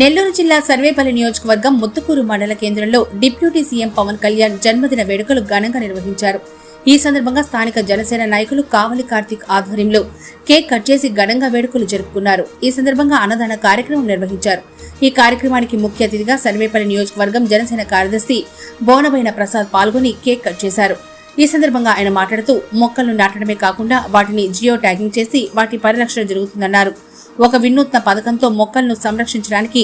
నెల్లూరు జిల్లా సర్వేపల్లి నియోజకవర్గం ముత్తుకూరు మండల కేంద్రంలో డిప్యూటీ సీఎం పవన్ కళ్యాణ్ జన్మదిన వేడుకలు ఘనంగా నిర్వహించారు. ఈ సందర్భంగా స్థానిక జనసేన నాయకులు కావలి కార్తిక్ ఆధ్వర్యంలో కేక్ కట్ చేసి ఘనంగా వేడుకలు జరుపుకున్నారు. ఈ సందర్భంగా అన్నదాన కార్యక్రమం నిర్వహించారు. ఈ కార్యక్రమానికి ముఖ్య అతిథిగా సర్వేపల్లి నియోజకవర్గం జనసేన కార్యదర్శి బోనబైన ప్రసాద్ పాల్గొని కేక్ కట్ చేశారు. ఈ సందర్భంగా ఆయన మాట్లాడుతూ మొక్కలను నాటడమే కాకుండా వాటిని జియో ట్యాగింగ్ చేసి వాటి పరిరక్షణ జరుగుతుందన్నారు. ఒక వినూత్న పథకంతో మొక్కలను సంరక్షించడానికి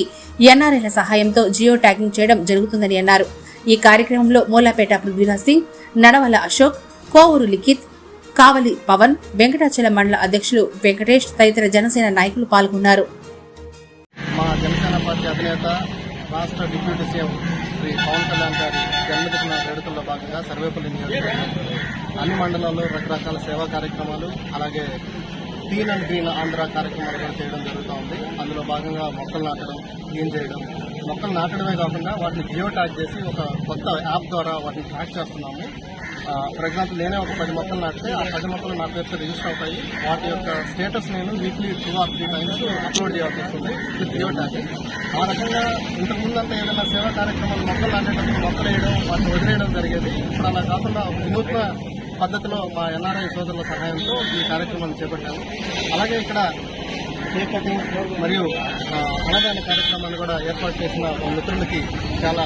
ఎన్ఆర్ఐల సహాయంతో జియో ట్యాగింగ్ చేయడం జరుగుతుందని అన్నారు. ఈ కార్యక్రమంలో మూలాపేట పృథ్వీరాజ్ సింగ్ నడవల అశోక్ కోవూరు లిఖిత్ కావలి పవన్ వెంకటాచల మండల అధ్యక్షులు వెంకటేష్ తదితర జనసేన నాయకులు పాల్గొన్నారు. మా జనసేన పార్టీ అధినేత రాష్ట్ర డిప్యూటీ సీఎం శ్రీ పవన్ కళ్యాణ్ గారి జన్మదిన వేడుకల్లో భాగంగా సర్వేపల్లి నియోజకవర్గం అన్ని మండలాల్లో రకరకాల సేవా కార్యక్రమాలు అలాగే క్లీన్ అండ్ గ్రీన్ ఆంధ్ర కార్యక్రమాలు చేయడం జరుగుతూ ఉంది అందులో భాగంగా మొక్కలు నాటడం క్లీన్ చేయడం. మొక్కలు నాటడమే కాకుండా వాటిని జియో ట్యాగ్ చేసి ఒక కొత్త యాప్ ద్వారా వాటిని ట్రాక్ చేస్తున్నాము. ఫర్ ఎగ్జాంపుల్ నేనే ఒక పది మొక్కలు నాటితే ఆ పది మొక్కలు నా పేరుతో రిజిస్టర్ అవుతాయి. వాటి యొక్క స్టేటస్ నేను weekly two or three times upload చేయాల్సి వస్తుంది విత్ జియో ట్యాగ్ ఆ రకంగా ఇంతకుముందంతా ఏదైనా సేవా కార్యక్రమాలు మొక్కలు నాటేటప్పుడు మొక్కలు వేయడం వాటిని వదిలేయడం జరిగేది. ఇప్పుడు అలా కాకుండా ఒక వినూత్న పద్ధతిలో మా ఎన్ఆర్ఐ సోదరుల సహాయంతో ఈ కార్యక్రమాన్ని చేపట్టాము. అలాగే ఇక్కడ కేక్ కటింగ్ మరియు ఆ, అన్నదాన కార్యక్రమాన్ని కూడా ఏర్పాటు చేసిన మా మిత్రులకి చాలా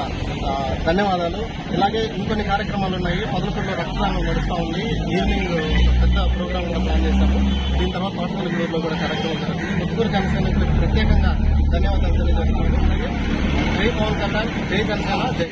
ధన్యవాదాలు. ఇలాగే ఇంకొన్ని కార్యక్రమాలు ఉన్నాయి. పొదలపూడిలో రక్తదానం నడుస్తూ ఉంది. ఈవినింగ్ పెద్ద ప్రోగ్రామ్ కూడా ప్లాన్ చేశాము. దీని తర్వాత తోటపల్లిగూడూరులో కూడా కార్యక్రమం జరుగుతుంది. ముగ్గురు జనసేనకు ప్రత్యేకంగా ధన్యవాదాలు తెలియజేస్తున్నాను. జై పవన్ కళ్యాణ్ జై జనసేన జై.